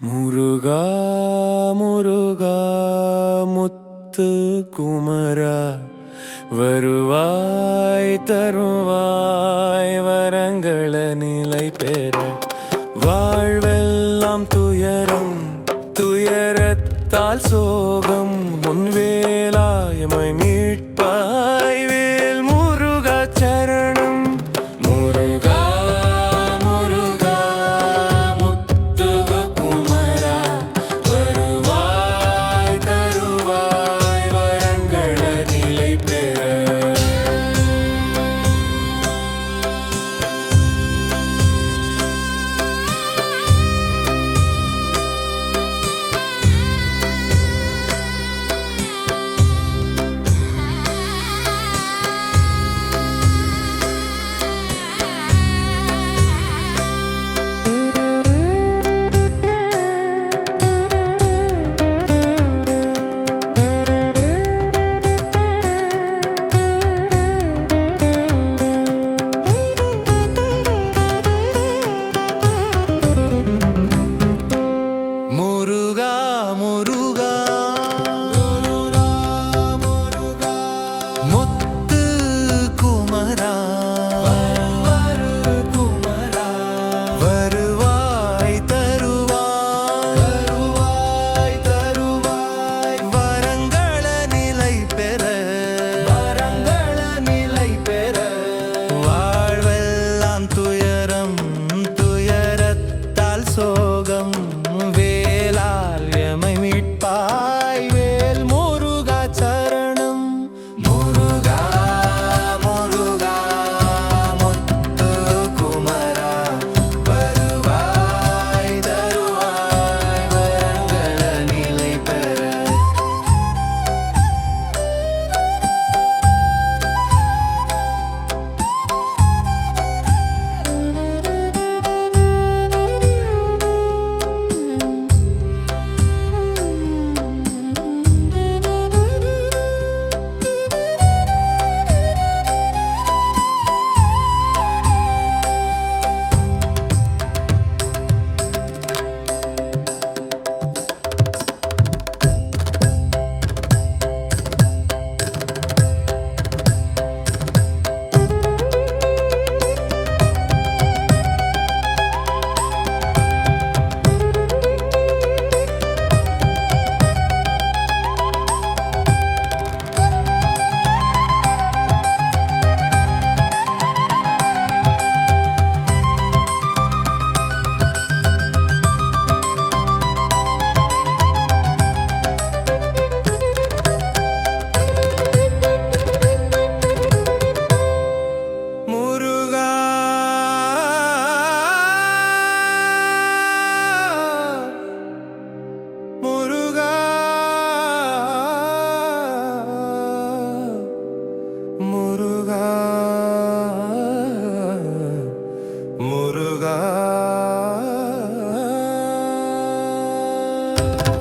முருகா முருகா முத்து குமரா வருவாய் தருவாய் வரங்கள நிலை பெற. வாழ்வெல்லாம் துயரம் துயரத்தால் சோகம் முன்வேலாயமை love.